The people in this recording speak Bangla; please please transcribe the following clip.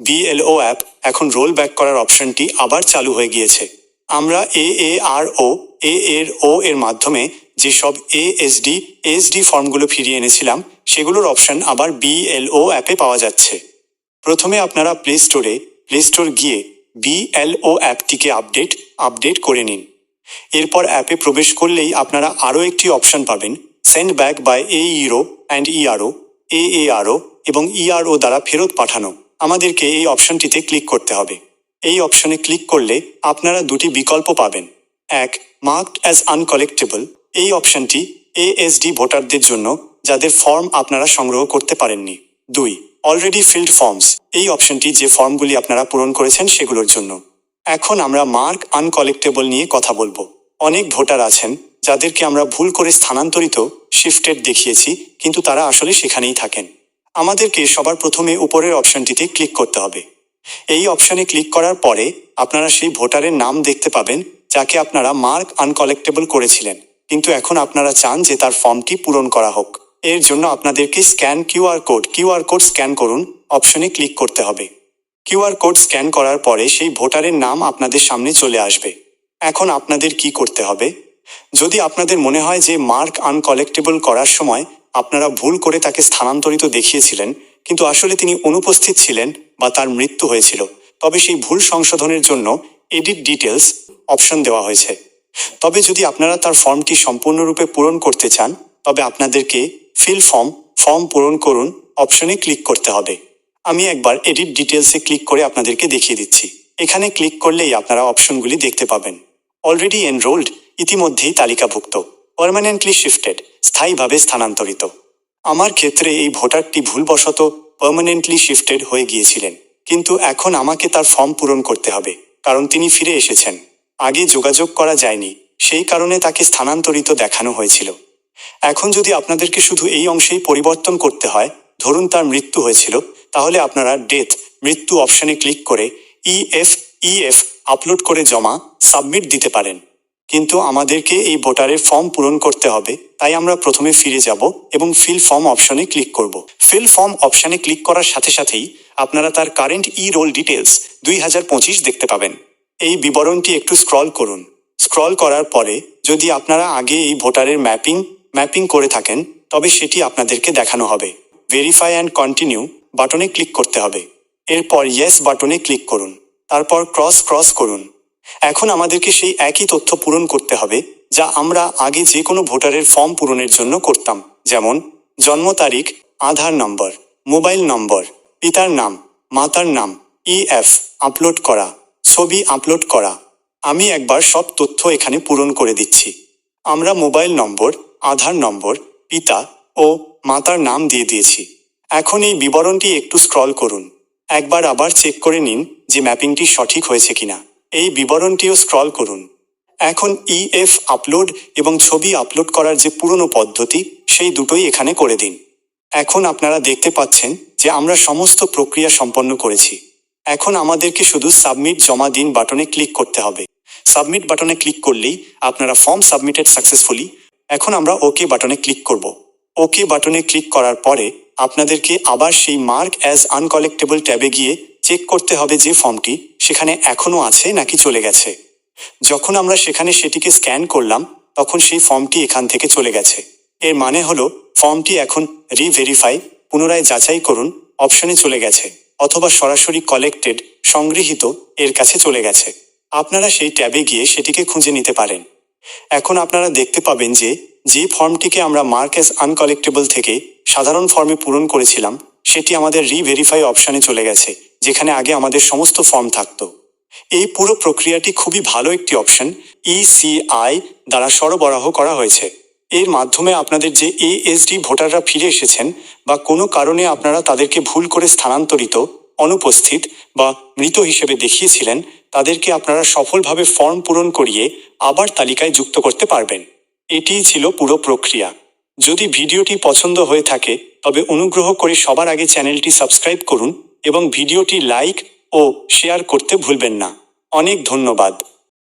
বিএলও অ্যাপ এখন রোল ব্যাক করার অপশনটি আবার চালু হয়ে গিয়েছে। আমরা এ এ আর ও এ এর ও এর মাধ্যমে যেসব এ এসডি এসডি ফর্মগুলো ফিরিয়ে এনেছিলাম, সেগুলোর অপশন আবার বিএলও অ্যাপে পাওয়া যাচ্ছে। প্রথমে আপনারা প্লে স্টোরে প্লে স্টোর গিয়ে বিএলও অ্যাপটিকে আপডেট আপডেট করে নিন। এরপর অ্যাপে প্রবেশ করলেই আপনারা আরও একটি অপশন পাবেন send back by A ERO and ERO এ আরও এবং ইআরও দ্বারা ফেরত পাঠানো। আমাদেরকে এই অপশনটিতে ক্লিক করতে হবে। এই অপশনে ক্লিক করলে আপনারা দুটি বিকল্প পাবেন। এক, মার্কড অ্যাজ আনকালেক্টেবল। এই অপশনটি এএসডি ভোটারদের জন্য, যাদের ফর্ম আপনারা সংগ্রহ করতে পারেননি। দুই অলরেডি ফিল্ড ফর্মস এই অপশনটি যে ফর্মগুলি আপনারা পূরণ করেছেন সেগুলোর জন্য। এখন আমরা মার্ক আনকালেক্টেবল নিয়ে কথা বলব। অনেক ভোটার আছেন, যাদেরকে আমরা ভুল করে স্থানান্তরিত, শিফটেড দেখিয়েছি, কিন্তু তারা আসলে সেখানেই থাকেন। আমাদেরকে সবার প্রথমে উপরের অপশনটিতে ক্লিক করতে হবে। এই অপশনে ক্লিক করার পরে আপনারা সেই ভোটারের নাম দেখতে পাবেন, যাকে আপনারা মার্ক আনকালেক্টেবল করেছিলেন। কিন্তু এখন আপনারা চান যে তার ফর্মটি পূরণ করা হোক। এর জন্য আপনাদেরকে scan QR code QR code scan করুন, অপশনে ক্লিক করতে হবে। কিউআর কোড স্ক্যান করার পরে সেই ভোটারের নাম আপনাদের সামনে চলে আসবে। এখন আপনাদের কি করতে হবে? যদি আপনাদের মনে হয় যে মার্ক আনকালেক্টেবল করার সময় আপনারা ভুল করে তাকে স্থানান্তরিত দেখিয়েছিলেন, কিন্তু আসলে তিনি অনুপস্থিত ছিলেন বা তার মৃত্যু হয়েছিল। তবে সেই ভুল সংশোধনের জন্য এডিট ডিটেলস অপশন দেওয়া হয়েছে। তবে যদি আপনারা তার ফর্মটি সম্পূর্ণরূপে পূরণ করতে চান, তবে আপনাদেরকে ফিল ফর্ম ফর্ম পূরণ করুন অপশনে ক্লিক করতে হবে। আমি একবার এডিট ডিটেলসে ক্লিক করে আপনাদেরকে দেখিয়ে দিচ্ছি। এখানে ক্লিক করলেই আপনারা অপশনগুলি দেখতে পাবেন। অলরেডি এনরোল্ড, ইতিমধ্যেই তালিকাভুক্ত। পার্মানেন্টলি শিফটেড স্থায়ীভাবে স্থানান্তরিত। আমার ক্ষেত্রে এই ভোটারটি ভুলবশত পারমানেন্টলি শিফটেড হয়ে গিয়েছিলেন। কিন্তু এখন আমাকে তার ফর্ম পূরণ করতে হবে, কারণ তিনি ফিরে এসেছেন। আগে যোগাযোগ করা যায়নি, সেই কারণে তাকে স্থানান্তরিত দেখানো হয়েছিল। এখন যদি আপনাদেরকে শুধু এই অংশেই পরিবর্তন করতে হয়, ধরুন তার মৃত্যু হয়েছিল, তাহলে আপনারা ডেথ মৃত্যু অপশনে ক্লিক করে ইএফ ইএফ আপলোড করে জমা সাবমিট দিতে পারেন। কিন্তু আমাদেরকে এই ভোটারের ফর্ম পূরণ করতে হবে, তাই আমরা প্রথমে ফিরে যাব এবং ফিল ফর্ম অপশনে ক্লিক করব। ফিল ফর্ম অপশনে ক্লিক করার সাথে সাথেই আপনারা তার কারেন্ট ই রোল ডিটেলস দুই হাজার পঁচিশ দেখতে পাবেন। এই বিবরণটি একটু স্ক্রল করুন। স্ক্রল করার পরে যদি আপনারা আগে এই ভোটারের ম্যাপিং ম্যাপিং করে থাকেন, তবে সেটি আপনাদেরকে দেখানো হবে। ভেরিফাই অ্যান্ড কন্টিনিউ বাটনে ক্লিক করতে হবে। এরপর ইয়েস বাটনে ক্লিক করুন। তারপর ক্রস ক্রস করুন। এখন আমাদেরকে সেই একই তথ্য পূরণ করতে হবে, যা আমরা আগে যে কোনো ভোটারের ফর্ম পূরণের জন্য করতাম, যেমন জন্ম তারিখ, আধার নম্বর, মোবাইল নম্বর, পিতার নাম, মাতার নাম ইএফ আপলোড করা, ছবি আপলোড করা। আমি একবার সব তথ্য এখানে পূরণ করে দিচ্ছি। আমরা মোবাইল নম্বর, আধার নম্বর, পিতা ও মাতার নাম দিয়ে দিয়েছি। এখন এই বিবরণটি একটু স্ক্রল করুন। একবার আবার চেক করে নিন যে ম্যাপিংটি সঠিক হয়েছে কিনা। এই বিবরণটিও স্ক্রল করুন। এখন ইএফ আপলোড এবং ছবি আপলোড করার যে পুরনো পদ্ধতি, সেই দুটোই এখানে করে দিন। এখন আপনারা দেখতে পাচ্ছেন যে আমরা সমস্ত প্রক্রিয়া সম্পন্ন করেছি। এখন আমাদেরকে শুধু সাবমিট জমা দিন বাটনে ক্লিক করতে হবে। সাবমিট বাটনে ক্লিক করলেই আপনারা ফর্ম সাবমিটেড সাকসেসফুলি এখন আমরা ওকে বাটনে ক্লিক করব। ওকে বাটনে ক্লিক করার পরে আপনাদেরকে আবার সেই মার্ক অ্যাজ আনকালেক্টেবল ট্যাবে গিয়ে চেক করতে হবে যে ফর্মটি সেখানে এখনও আছে নাকি চলে গেছে। যখন আমরা সেখানে সেটিকে স্ক্যান করলাম, তখন সেই ফর্মটি এখান থেকে চলে গেছে। এর মানে হলো, ফর্মটি এখন রিভেরিফাই পুনরায় যাচাই করুন অপশনে চলে গেছে, অথবা সরাসরি কালেক্টেড সংগৃহীত, এর কাছে চলে গেছে। আপনারা সেই ট্যাবে গিয়ে সেটিকে খুঁজে নিতে পারেন। এখন আপনারা দেখতে পাবেন যে যে ফর্মটিকে আমরা মার্ক অ্যাজ আনকালেক্টেবল থেকে সাধারণ ফর্মে পূরণ করেছিলাম, সেটি আমাদের রিভেরিফাই অপশানে চলে গেছে। যেখানে আগে আমাদের সমস্ত ফর্ম থাকতো। এই পুরো প্রক্রিয়াটি খুবই ভালো একটি অপশন ইসিআই দ্বারা সরবরাহ করা হয়েছে। এর মাধ্যমে আপনাদের যে এএসডি ভোটাররা ফিরে এসেছেন বা কোনো কারণে আপনারা তাদেরকে ভুল করে স্থানান্তরিত, অনুপস্থিত বা মৃত হিসেবে দেখিয়েছিলেন, তাদেরকে আপনারা সফলভাবে ফর্ম পূরণ করিয়ে আবার তালিকায় যুক্ত করতে পারবেন। এটিই ছিল পুরো প্রক্রিয়া। যদি ভিডিওটি পছন্দ হয়ে থাকে, তবে অনুগ্রহ করে সবার আগে চ্যানেলটি সাবস্ক্রাইব করুন এবং ভিডিওটি লাইক ও শেয়ার করতে ভুলবেন না। অনেক ধন্যবাদ।